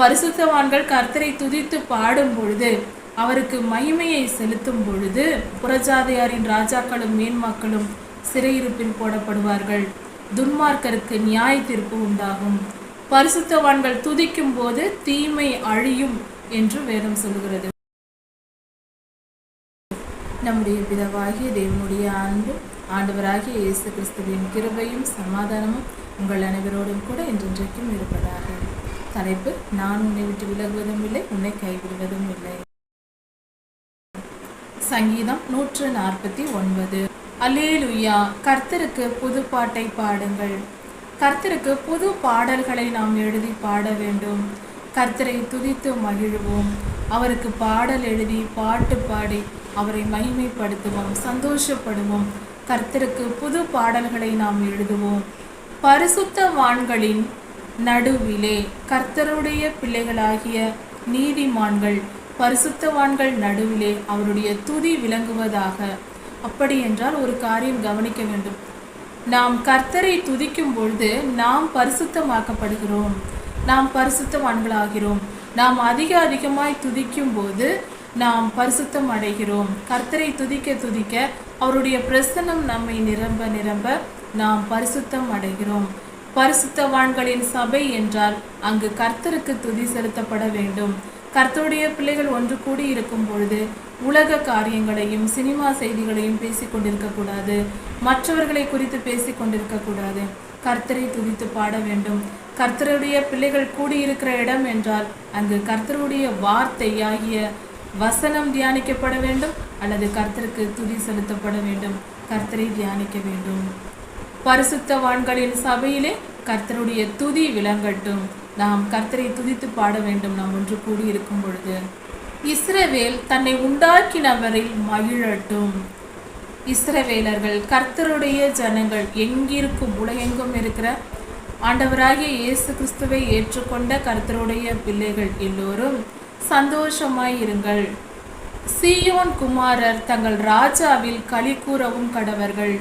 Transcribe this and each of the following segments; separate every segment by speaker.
Speaker 1: பரிசுத்தவான்கள் கர்த்தரை துதித்து பாடும் பொழுது அவருக்கு மகிமையை செலுத்தும் பொழுது புறஜாதியாரின் ராஜாக்களும் மேன்மக்களும் சிறையிருப்பில் போடப்படுவார்கள். துன்மார்க்கருக்கு நியாய தீர்ப்பு உண்டாகும். பரிசுத்தவான்கள் துதிக்கும் போது தீமை அழியும் என்று வேதம் சொல்கிறது நம்முடைய பிதவாகிய தேவனுடைய அன்பு ஆண்டவராகிய இயேசு கிறிஸ்துவின் கிருபையும் சமாதானமும் உங்கள் அனைவரோடும் கூட இன்றைக்கும் இருப்பதாக. தலைப்பு நான் உன்னை விட்டு விலகுவதும் இல்லை உன்னை கைவிடுவதும் இல்லை. சங்கீதம் நூற்று நாற்பத்தி ஒன்பது. அலேலுயா கர்த்தருக்கு புது பாட்டை பாடுங்கள். கர்த்தருக்கு புது பாடல்களை நாம் எழுதி பாட வேண்டும். கர்த்தரை துதித்து மகிழ்வோம். அவருக்கு பாடல் எழுதி பாட்டு பாடி அவரை மகிமைப்படுத்துவோம் சந்தோஷப்படுவோம். கர்த்தருக்கு புது பாடல்களை நாம் எழுதுவோம். பரிசுத்தவான்களின் நடுவிலே கர்த்தருடைய பிள்ளைகளாகிய நீதிமான்கள் பரிசுத்தவான்கள் நடுவிலே அவருடைய துதி விளங்குவதாக. அப்படி என்றால் ஒரு காரியம் கவனிக்க வேண்டும். நாம் கர்த்தரை துதிக்கும் பொழுது நாம் பரிசுத்தமாக்கப்படுகிறோம். நாம் பரிசுத்தவான்களாகிறோம். நாம் அதிக அதிகமாய் துதிக்கும் போது நாம் பரிசுத்தம் அடைகிறோம் கர்த்தரை துதிக்க துதிக்க அவருடைய பிரசன்னம் நம்மை நிரம்ப நிரம்ப நாம் பரிசுத்தம் அடைகிறோம் பரிசுத்தவான்களின் சபை என்றால் அங்கு கர்த்தருக்கு துதி செலுத்தப்பட வேண்டும். கர்த்தருடைய பிள்ளைகள் ஒன்று கூடி இருக்கும் பொழுது உலக காரியங்களையும் சினிமா செய்திகளையும் பேசிக்கொண்டிருக்க கூடாது. மற்றவர்களை குறித்து பேசிக் கொண்டிருக்கக்கூடாது கர்த்தரை துதித்து பாட வேண்டும். கர்த்தருடைய பிள்ளைகள் கூடியிருக்கிற இடம் என்றால் அங்கு கர்த்தருடைய வார்த்தையாகிய வசனம் தியானிக்கப்பட வேண்டும் அல்லது கர்த்தருக்கு துதி செலுத்தப்பட வேண்டும். கர்த்தரை தியானிக்க வேண்டும். பரிசுத்தவான்களின் சபையிலே கர்த்தருடைய துதி விளங்கட்டும். நாம் கர்த்தரை துதித்து பாட வேண்டும் நாம் ஒன்று கூடியிருக்கும் பொழுது. இஸ்ரவேல் தன்னை உண்டாக்கினவரில் மகிழட்டும். இஸ்ரவேலர்கள் கர்த்தருடைய ஜனங்கள் எங்கிருக்கும் உலகெங்கும் இருக்கிற ஆண்டவராகிய இயேசு கிறிஸ்துவை ஏற்றுக்கொண்ட கர்த்தருடைய பிள்ளைகள் எல்லோரும் சந்தோஷமாய் இருங்கள். சீயோன் குமாரர் தங்கள் ராஜாவில் களி கூறவும் கடவர்கள்.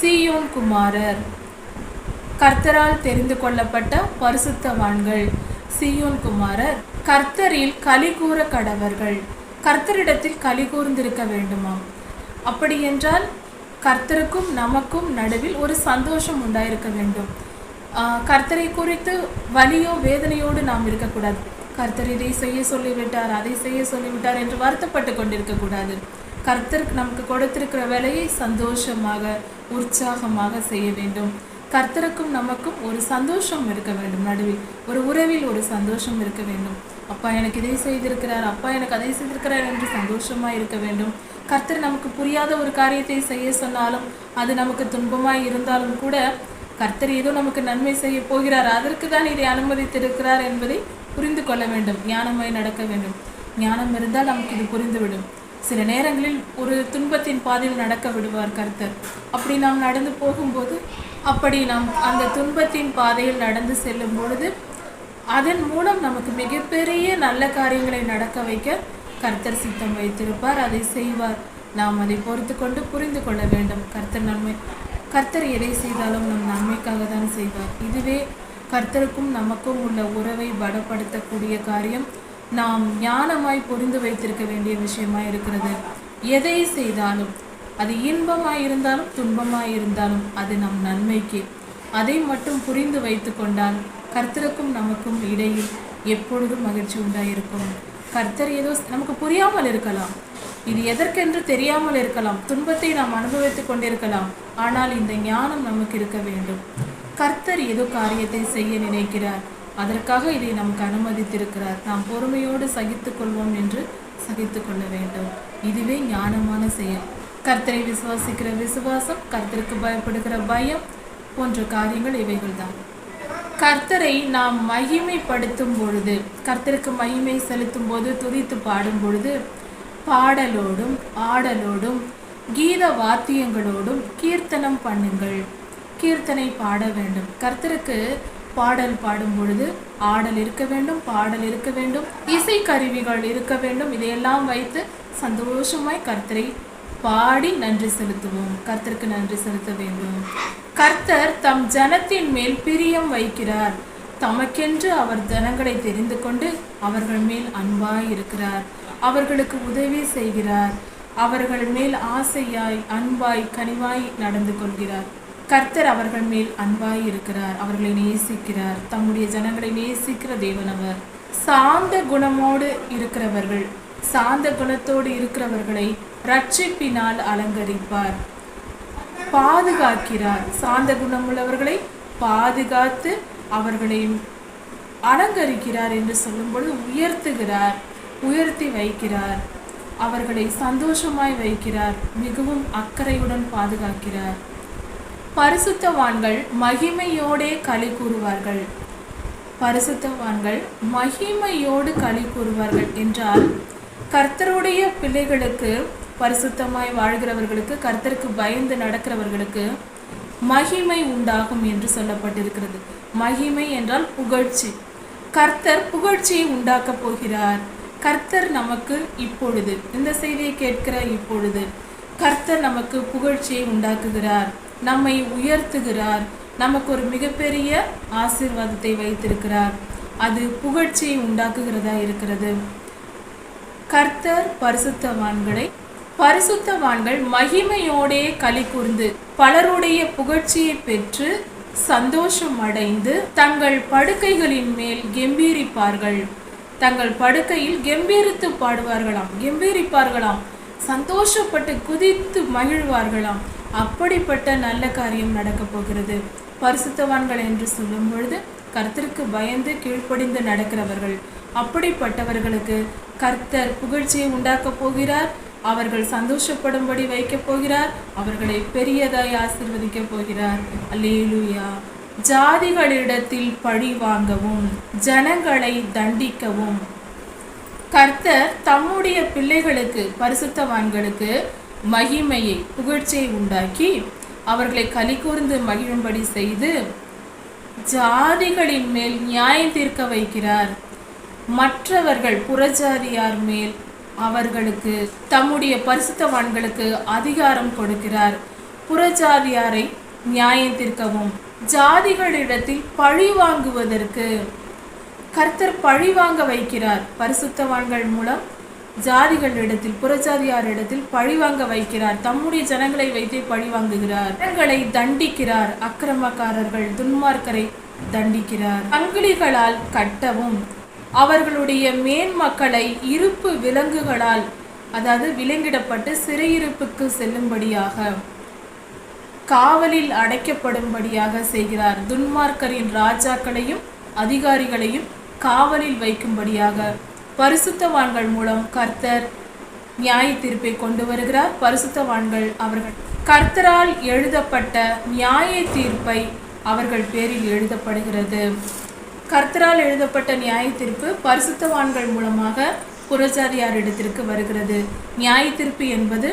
Speaker 1: சீயோன் குமாரர். கர்த்தரால் தெரிந்து கொள்ளப்பட்ட பரிசுத்தவான்கள். சீயோன் குமாரர் கர்த்தரில் களி கூற கடவர்கள். கர்த்தரிடத்தில் களி கூர்ந்திருக்க வேண்டுமாம். அப்படியென்றால் கர்த்தருக்கும் நமக்கும் நடுவில் ஒரு சந்தோஷம் உண்டாயிருக்க வேண்டும். ஆஹ் கர்த்தரை குறித்து வலியோ வேதனையோடு நாம் இருக்கக்கூடாது. கர்த்தர் இதை செய்ய சொல்லிவிட்டார் அதை செய்ய சொல்லிவிட்டார் என்று வருத்தப்பட்டு கொண்டிருக்கக்கூடாது. கர்த்தருக்கு நமக்கு கொடுத்திருக்கிற வேலையை சந்தோஷமாக உற்சாகமாக செய்ய வேண்டும். கர்த்தருக்கும் நமக்கும் ஒரு சந்தோஷம் இருக்க வேண்டும். நடுவில் ஒரு உறவில் ஒரு சந்தோஷம் இருக்க வேண்டும். அப்பா எனக்கு இதை செய்திருக்கிறார் அப்பா எனக்கு அதை செய்திருக்கிறார் என்று சந்தோஷமா இருக்க வேண்டும். கர்த்தர் நமக்கு புரியாத ஒரு காரியத்தை செய்ய சொன்னாலும் அது நமக்கு துன்பமாய் இருந்தாலும் கூட கர்த்தர் ஏதோ நமக்கு நன்மை செய்ய போகிறார். அதற்கு தான் இதை அனுமதித்திருக்கிறார் என்பதை புரிந்து கொள்ள வேண்டும். ஞானமாய் நடக்க வேண்டும். ஞானம் இருந்தால் நமக்கு இது புரிந்துவிடும். சில நேரங்களில் ஒரு துன்பத்தின் பாதையில் நடக்க விடுவார் கர்த்தர். அப்படி நாம் நடந்து போகும்போது அப்படி நாம் அந்த துன்பத்தின் பாதையில் நடந்து செல்லும் பொழுது அதன் மூலம் நமக்கு மிகப்பெரிய நல்ல காரியங்களை நடக்க வைக்க கர்த்தர் சித்தம் வைத்திருப்பார் அதை செய்வார். நாம் அதை பொறுத்து கொண்டு புரிந்து கொள்ள வேண்டும். கர்த்தர் நன்மை கர்த்தர் எதை செய்தாலும் நம் நன்மைக்காக தான் செய்வார். இதுவே கர்த்தருக்கும் நமக்கும் உள்ள உறவை பலப்படுத்தக்கூடிய காரியம். நாம் ஞானமாய் புரிந்து வைத்திருக்க வேண்டிய விஷயமாய் இருக்கிறது. எதை செய்தாலும் அது இன்பமாய் இருந்தாலும் துன்பமாய் இருந்தாலும் அது நம் நன்மைக்கு. அதை மட்டும் புரிந்து வைத்து கொண்டால் கர்த்தருக்கும் நமக்கும் இடையில் எப்பொழுதும் மகிழ்ச்சி உண்டாயிருக்கும். கர்த்தர் ஏதோ நமக்கு புரியாமல் இருக்கலாம். இது எதற்கென்று தெரியாமல் இருக்கலாம். துன்பத்தை நாம் அனுபவித்துக் கொண்டிருக்கலாம். ஆனால் இந்த ஞானம் நமக்கு இருக்க வேண்டும். கர்த்தர் ஏதோ காரியத்தை செய்ய நினைக்கிறார். அதற்காக இதை நமக்கு அனுமதித்திருக்கிறார் நாம் பொறுமையோடு சகித்துக் கொள்வோம் என்று சகித்துக் கொள்ள வேண்டும். இதுவே ஞானமான செயல். கர்த்தரை விசுவாசிக்கிற விசுவாசம் கர்த்தருக்கு பயப்படுகிற பயம் போன்ற காரியங்கள் இவைகள்தான். கர்த்தரை நாம் மகிமைப்படுத்தும் பொழுது கர்த்தருக்கு மகிமை செலுத்தும் போது துதித்து பாடும் பொழுது பாடலோடும் ஆடலோடும் கீத வாத்தியங்களோடும் கீர்த்தனம் பண்ணுங்கள். கீர்த்தனை பாட வேண்டும். கர்த்தருக்கு பாடல் பாடும் பொழுது ஆடல் இருக்க வேண்டும் பாடல் இருக்க வேண்டும் இசை கருவிகள் இருக்க வேண்டும். இதையெல்லாம் வைத்து சந்தோஷமாய் கர்த்தரை பாடி நன்றி செலுத்துவோம். கர்த்தருக்கு நன்றி செலுத்த வேண்டும். கர்த்தர் தம் ஜனத்தின் மேல் பிரியம் வைக்கிறார். தமக்கென்று அவர் ஜனங்களை தெரிந்து கொண்டு அவர்கள் மேல் அன்பாய் இருக்கிறார். அவர்களுக்கு உதவி செய்கிறார். அவர்கள் மேல் ஆசையாய் அன்பாய் கனிவாய் நடந்து கொள்கிறார். கர்த்தர் அவர்கள் மேல் அன்பாய் இருக்கிறார் அவர்களை நேசிக்கிறார். தம்முடைய ஜனங்களை நேசிக்கிற தேவனவர் சாந்த குணமோடு இருக்கிறவர்கள் சாந்த குணத்தோடு இருக்கிறவர்களை ரட்சிப்பினால் அலங்கரிப்பார். பாதுகாக்கிறார். சாந்த குணமுள்ளவர்களை பாதுகாத்து அவர்களை அலங்கரிக்கிறார் என்று சொல்லும்பொழுது உயர்த்துகிறார் உயர்த்தி வைக்கிறார். அவர்களை சந்தோஷமாய் வைக்கிறார். மிகவும் அக்கறையுடன் பாதுகாக்கிறார். பரிசுத்தவான்கள் மகிமையோடே களி கூறுவார்கள். பரிசுத்தவான்கள் மகிமையோடு களி கூறுவார்கள் என்றால் கர்த்தருடைய பிள்ளைகளுக்கு பரிசுத்தமாய் வாழ்கிறவர்களுக்கு கர்த்தருக்கு பயந்து நடக்கிறவர்களுக்கு மகிமை உண்டாகும் என்று சொல்லப்பட்டிருக்கிறது. மகிமை என்றால் புகழ்ச்சி. கர்த்தர் புகழ்ச்சியை உண்டாக்கப் போகிறார். கர்த்தர் நமக்கு இப்பொழுது இந்த செய்தியை கேட்கிற இப்பொழுது கர்த்தர் நமக்கு புகழ்ச்சியை உண்டாக்குகிறார். நம்மை உயர்த்துகிறார். நமக்கு ஒரு மிகப்பெரிய ஆசீர்வாதத்தை வைத்திருக்கிறார். அது புகழ்ச்சியை உண்டாக்குகிறதா இருக்கிறது. கர்த்தர் பரிசுத்தவான்களை பரிசுத்தவான்கள் மகிமையோடே களி கூர்ந்து பலருடைய புகழ்ச்சியை பெற்று சந்தோஷம் அடைந்து தங்கள் படுக்கைகளின் மேல் கெம்பீரிப்பார்கள். தங்கள் படுக்கையில் கெம்பீரித்து பாடுவார்களாம் கெம்பீரிப்பார்களாம் சந்தோஷப்பட்டு குதித்து மகிழ்வார்களாம். அப்படிப்பட்ட நல்ல காரியம் நடக்கப் போகிறது. பரிசுத்தவான்கள் என்று சொல்லும் பொழுது கர்த்தருக்கு பயந்து கீழ்ப்படிந்து நடக்கிறவர்கள். அப்படிப்பட்டவர்களுக்கு கர்த்தர் புகழ்ச்சியை உண்டாக்கப் போகிறார். அவர்கள் சந்தோஷப்படும்படி வைக்கப் போகிறார். அவர்களை பெரியதாய் ஆசிர்வதிக்கப் போகிறார். அல்லேலூயா. ஜாதிகளிடத்தில் பழி வாங்கவும் ஜனங்களை தண்டிக்கவும். கர்த்தர் தம்முடைய பிள்ளைகளுக்கு பரிசுத்தவான்களுக்கு மகிமையை புகழ்ச்சியை உண்டாக்கி அவர்களை களி கூர்ந்து மகிழும்படி செய்து ஜாதிகளின் மேல் நியாயம் தீர்க்க வைக்கிறார். மற்றவர்கள் புறஜாதியார் மேல் அவர்களுக்கு தம்முடைய பரிசுத்தவான்களுக்கு அதிகாரம் கொடுக்கிறார். புறஜாதியாரை நியாயம் தீர்க்கவும் ஜாதிகளிடத்தில் பழி வாங்குவதற்கு கர்த்தர் பழி வாங்க வைக்கிறார். பரிசுத்தவான்கள் மூலம் ஜாதிகளிடத்தில் புறஜாதியாரிடத்தில் பழி வாங்க வைக்கிறார். தம்முடைய ஜனங்களை வைத்தே பழி வாங்குகிறார். ஜனங்களை தண்டிக்கிறார். அக்கிரமக்காரர்கள் துன்மார்க்கரை தண்டிக்கிறார். சங்கிலிகளால் கட்டவும் அவர்களுடைய மேன்மக்களை இருப்பு விலங்குகளால் அதாவது விலங்கிடப்பட்டு சிறையிருப்புக்கு செல்லும்படியாக காவலில் அடைக்கப்படும்படியாக செய்கிறார். துன்மார்க்கரின் ராஜாக்களையும் அதிகாரிகளையும் காவலில் வைக்கும்படியாக. பரிசுத்தவான்கள் மூலம் கர்த்தர் நியாய தீர்ப்பை கொண்டு வருகிறார். பரிசுத்தவான்கள் அவர்கள் கர்த்தரால் எழுதப்பட்ட நியாய தீர்ப்பை அவர்கள் பேரில் எழுதப்படுகிறது. கர்த்தரால் எழுதப்பட்ட நியாய தீர்ப்பு பரிசுத்தவான்கள் மூலமாக புறஜாதியாரிடத்திற்கு வருகிறது. நியாய தீர்ப்பு என்பது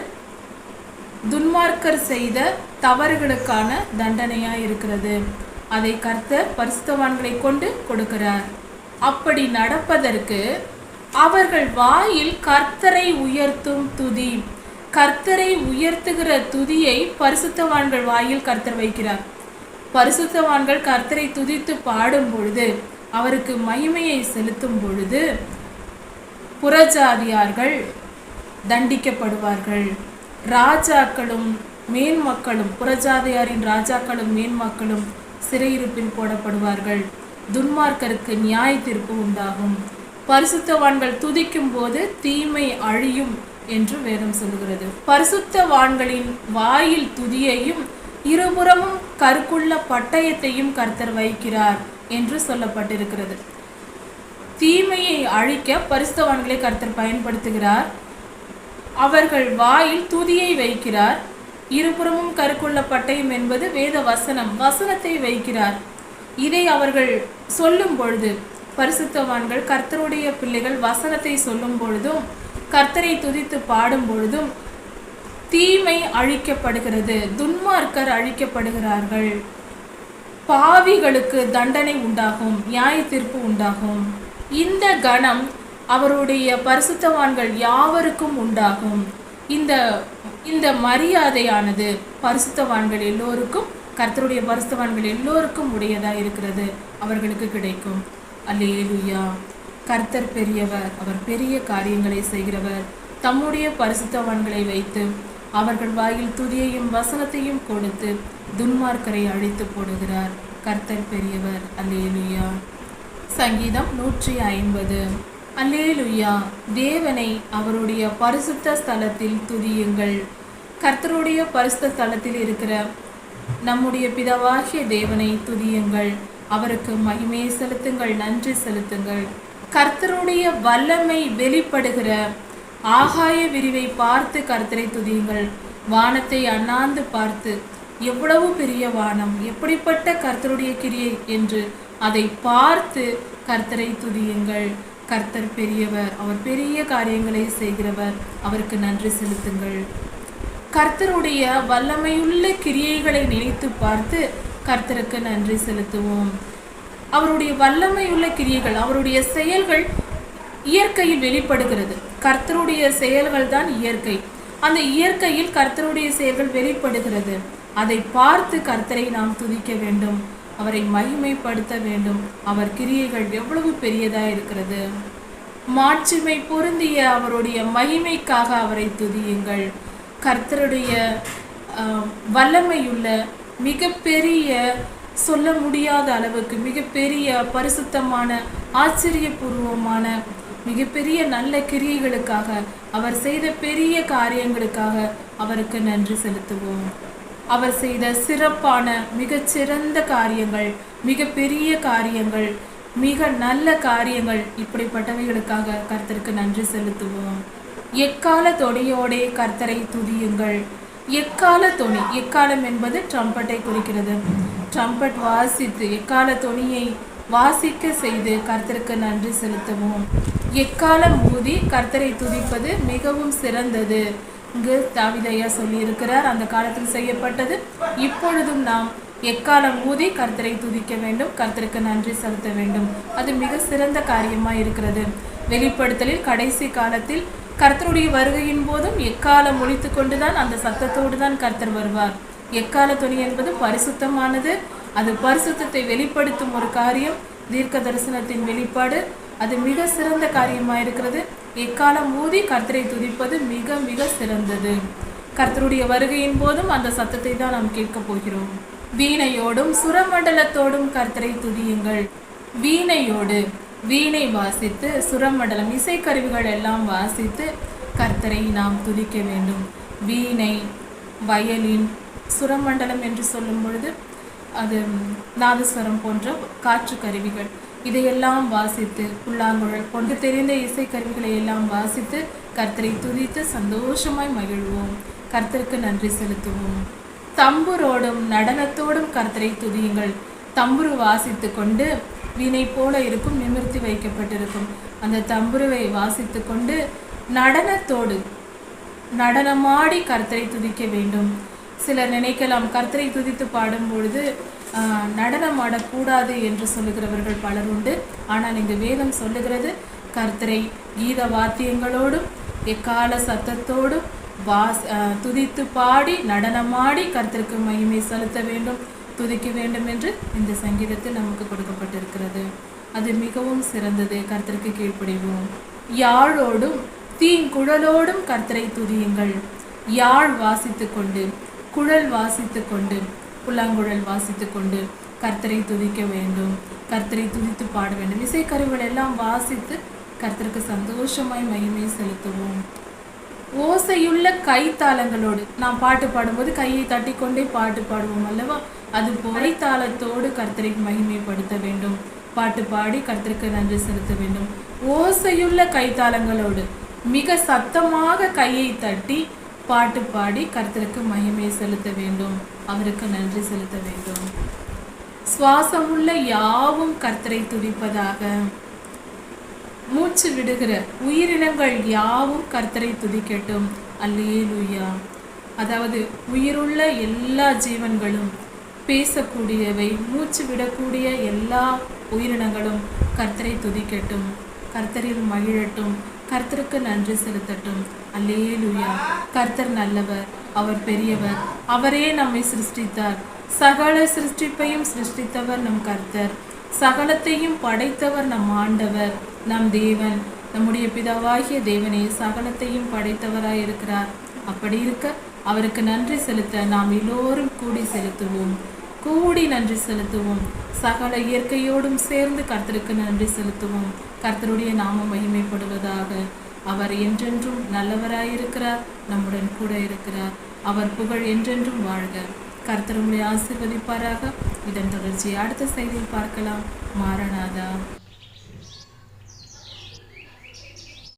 Speaker 1: துன்மார்க்கர் செய்த தவறுகளுக்கான தண்டனையாக இருக்கிறது. அதை கர்த்தர் பரிசுத்தவான்களை கொண்டு கொடுக்கிறார். அப்படி நடப்பதற்கு அவர்கள் வாயில் கர்த்தரை உயர்த்தும் துதி. கர்த்தரை உயர்த்துகிற துதியை பரிசுத்தவான்கள் வாயில் கர்த்தர் வைக்கிறார். பரிசுத்தவான்கள் கர்த்தரை துதித்து பாடும் பொழுது அவருக்கு மகிமையை செலுத்தும் பொழுது புறஜாதியார்கள் தண்டிக்கப்படுவார்கள். ராஜாக்களும் மேன்மக்களும் புறஜாதியாரின் ராஜாக்களும் மேன்மக்களும் சிறையிருப்பில் போடப்படுவார்கள். துன்மார்க்கருக்கு நியாய தீர்ப்பு உண்டாகும். பரிசுத்தவான்கள் துதிக்கும் போது தீமை அழியும் என்று வேதம் சொல்லுகிறது. பரிசுத்தவான்களின் வாயில் துதியையும் இருபுறமும் கருக்குள்ள பட்டயத்தையும் கர்த்தர் வைக்கிறார் என்று சொல்லப்பட்டிருக்கிறது. தீமையை அழிக்க பரிசுத்தவான்களை கர்த்தர் பயன்படுத்துகிறார். அவர்கள் வாயில் துதியை வைக்கிறார். இருபுறமும் கருக்குள்ள பட்டயம் என்பது வேத வசனம் வசனத்தை வைக்கிறார். இதை அவர்கள் சொல்லும் பொழுது பரிசுத்தவான்கள் கர்த்தருடைய பிள்ளைகள் வசனத்தை சொல்லும் பொழுதும் கர்த்தரை துதித்து பாடும் பொழுதும் தீமை அழிக்கப்படுகிறது துன்மார்க்கர் அழிக்கப்படுகிறார்கள். பாவிகளுக்கு தண்டனை உண்டாகும் நியாய தீர்ப்பு உண்டாகும். இந்த கணம் அவருடைய பரிசுத்தவான்கள் யாவருக்கும் உண்டாகும். இந்த இந்த மரியாதையானது பரிசுத்தவான்கள் எல்லோருக்கும் கர்த்தருடைய பரிசுத்தவான்கள் எல்லோருக்கும் உடையதாக இருக்கிறது அவர்களுக்கு கிடைக்கும். அல்லேலுயா. கர்த்தர் பெரியவர் அவர் பெரிய காரியங்களை செய்கிறவர். தம்முடைய பரிசுத்தவான்களை வைத்து அவர்கள் வாயில் துதியையும் வசனத்தையும் கொடுத்து துன்மார்க்கரை அழித்து போடுகிறார். கர்த்தர் பெரியவர் அல்லேலுயா. சங்கீதம் நூற்றி ஐம்பது. அல்லேலுயா தேவனை அவருடைய பரிசுத்த ஸ்தலத்தில் துதியுங்கள். கர்த்தருடைய பரிசுத்த ஸ்தலத்தில் இருக்கிற நம்முடைய பிதவாகிய தேவனை துதியுங்கள். அவருக்கு மகிமையை செலுத்துங்கள் நன்றி செலுத்துங்கள். கர்த்தருடைய வல்லமை வெளிப்படுகிற ஆகாய விரிவை பார்த்து கர்த்தரை துதியுங்கள். வானத்தை அண்ணாந்து பார்த்து எவ்வளவு பெரிய வானம் எப்படிப்பட்ட கர்த்தருடைய கிரியை? என்று அதை பார்த்து கர்த்தரை துதியுங்கள். கர்த்தர் பெரியவர் அவர் பெரிய காரியங்களை செய்கிறவர் அவருக்கு நன்றி செலுத்துங்கள். கர்த்தருடைய வல்லமையுள்ள கிரியைகளை நினைத்து பார்த்து கர்த்தருக்கு நன்றி செலுத்துவோம். அவருடைய வல்லமையுள்ள கிரியைகள் அவருடைய செயல்கள் இயற்கையில் வெளிப்படுகிறது. கர்த்தருடைய செயல்கள் தான் இயற்கை. அந்த இயற்கையில் கர்த்தருடைய செயல்கள் வெளிப்படுகிறது. அதை பார்த்து கர்த்தரை நாம் துதிக்க வேண்டும். அவரை மகிமைப்படுத்த வேண்டும். அவர் கிரியைகள் எவ்வளவு பெரியதா இருக்கிறது. மாட்சிமை பொருந்திய அவருடைய மகிமைக்காக அவரை துதியுங்கள். கர்த்தருடைய வல்லமையுள்ள மிகப்பெரிய சொல்ல முடியாத அளவுக்கு மிகப்பெரிய பரிசுத்தமான ஆச்சரியபூர்வமான மிகப்பெரிய நல்ல கிரியைகளுக்காக அவர் செய்த பெரிய காரியங்களுக்காக அவருக்கு நன்றி செலுத்துவோம். அவர் செய்த சிறப்பான மிகச்சிறந்த காரியங்கள் மிகப்பெரிய காரியங்கள் மிக நல்ல காரியங்கள் இப்படிப்பட்டவைகளுக்காக கர்த்தருக்கு நன்றி செலுத்துவோம். எக்கால தொடையோடே கர்த்தரை துதியுங்கள். எக்கால தொனி? எக்காலம் என்பது ட்ரம்பட்டை குறிக்கிறது. ட்ரம்பட் வாசித்து எக்கால தொனியை வாசிக்க செய்து கர்த்தருக்கு நன்றி செலுத்துவோம். எக்காலம் ஊதி கர்த்தரை துதிப்பது மிகவும் சிறந்தது. இங்கு தாவிதையா சொல்லியிருக்கிறார் அந்த காலத்தில் செய்யப்பட்டது. இப்பொழுதும் நாம் எக்காலம் ஊதி கர்த்தரை துதிக்க வேண்டும் கர்த்தருக்கு நன்றி செலுத்த வேண்டும். அது மிக சிறந்த காரியமாக இருக்கிறது. வெளிப்படுத்தலில் கடைசி காலத்தில் கர்த்தருடைய வருகையின் போதும் எக்காலம் ஒழித்து கொண்டுதான் அந்த சத்தத்தோடு தான் கர்த்தர் வருவார். எக்கால துணி என்பது பரிசுத்தமானது. அது பரிசுத்தத்தை வெளிப்படுத்தும் ஒரு காரியம். தீர்க்க தரிசனத்தின் வெளிப்பாடு. அது மிக சிறந்த காரியமாக இருக்கிறது எக்காலம் ஊதி கர்த்தரை துதிப்பது மிக மிக சிறந்தது. கர்த்தருடைய வருகையின் போதும் அந்த சத்தத்தை தான் நாம் கேட்கப் போகிறோம். வீணையோடும் சுரமண்டலத்தோடும் கர்த்தரை துதியுங்கள். வீணையோடு. வீணை வாசித்து சுரமண்டலம் இசைக்கருவிகள் எல்லாம் வாசித்து கர்த்தரை நாம் துதிக்க வேண்டும். வீணை வயலின் சுரமண்டலம் என்று சொல்லும் பொழுது அது நாதஸ்வரம் போன்ற காற்று கருவிகள். இதையெல்லாம் வாசித்து புல்லாங்குழல் போன்று தெரிந்த இசைக்கருவிகளை எல்லாம் வாசித்து கர்த்தரை துதித்து சந்தோஷமாய் மகிழ்வோம். கர்த்தருக்கு நன்றி செலுத்துவோம். தம்புரோடும் நடனத்தோடும் கர்த்தரை துதியுங்கள். தம்புரு வாசித்து கொண்டு வீணை போல இருக்கும் நிமிர்த்தி வைக்கப்பட்டிருக்கும். அந்த தம்புருவை வாசித்து கொண்டு நடனத்தோடு நடனமாடி கர்த்தரை துதிக்க வேண்டும். சிலர் நினைக்கலாம் கர்த்தரை துதித்து பாடும் பொழுது நடனம் ஆடக்கூடாது என்று சொல்லுகிறவர்கள் பலர் உண்டு. ஆனால் இங்கு வேதம் சொல்லுகிறது கர்த்தரை கீத வாத்தியங்களோடும் எக்கால சத்தத்தோடும் வாஸ் துதித்து பாடி நடனமாடி கர்த்தருக்கு மகிமை செலுத்த வேண்டும். துதிக்க வேண்டும் என்று இந்த சங்கீதத்தில் நமக்கு கொடுக்கப்பட்டிருக்கிறது. அது மிகவும் சிறந்தது. கர்த்தருக்கு கீழ்ப்படிவோம். யாழோடும் தீங்குழலோடும் கர்த்தரை துதியுங்கள். யாழ் வாசித்துக் கொண்டு குழல் வாசித்துக் கொண்டு புல்லாங்குழல் வாசித்துக் கொண்டு கர்த்தரை துதிக்க வேண்டும். கர்த்தரை துதித்து பாட வேண்டும். இசைக்கருவிகள் எல்லாம் வாசித்து கர்த்தருக்கு சந்தோஷமாய் மகிமை செலுத்துவோம். ஓசையுள்ள கைத்தாளங்களோடு நாம் பாட்டு பாடும்போது கையை தட்டிக்கொண்டே பாட்டு பாடுவோம் அல்லவா? அது பொறை தாளத்தோடு கர்த்தரை மகிமைப்படுத்த வேண்டும். பாட்டு பாடி கர்த்தருக்கு நன்றி செலுத்த வேண்டும். ஓசையுள்ள கைத்தாளங்களோடு மிக சத்தமாக கையை தட்டி பாட்டு பாடி கர்த்தருக்கு மகிமை செலுத்த வேண்டும். அவருக்கு நன்றி செலுத்த வேண்டும். சுவாசமுள்ள யாவும் கர்த்தரை துதிப்பதாக. மூச்சு விடுகிற உயிரினங்கள் யாவும் கர்த்தரை துதிக்கட்டும். அல்லேலூயா. அதாவது உயிருள்ள எல்லா ஜீவன்களும் பேசக்கூடியவை மூச்சு விடக்கூடிய எல்லா உயிரினங்களும் கர்த்தரை துதிக்கட்டும். கர்த்தரில் மகிழட்டும். கர்த்தருக்கு நன்றி செலுத்தட்டும். அல்லேலுயா. கர்த்தர் நல்லவர் அவர் பெரியவர். அவரே நம்மை சிருஷ்டித்தார். சகல சிருஷ்டிப்பையும் சிருஷ்டித்தவர் நம் கர்த்தர். சகலத்தையும் படைத்தவர் நம் ஆண்டவர் நம் தேவன். நம்முடைய பிதாவாகிய தேவனே சகலத்தையும் படைத்தவராய் இருக்கிறார் அப்படி இருக்க அவருக்கு நன்றி செலுத்த நாம் எல்லோரும் கூடி செலுத்துவோம். கூடி நன்றி செலுத்துவோம். சகல இயற்கையோடும் சேர்ந்து கர்த்தருக்கு நன்றி செலுத்துவோம். கர்த்தருடைய நாமம் மகிமைப்படுவதாக. அவர் என்றென்றும் நல்லவராயிருக்கிறார் நம்முடன் கூட இருக்கிறார். அவர் புகழ் என்றென்றும் வாழ்க. கர்த்தருடைய ஆசிர்வதிப்பாராக ஆசீர்வதிப்பாராக. இதன் தொடர்ச்சியை அடுத்த செய்தியில் பார்க்கலாம். மாரநாதா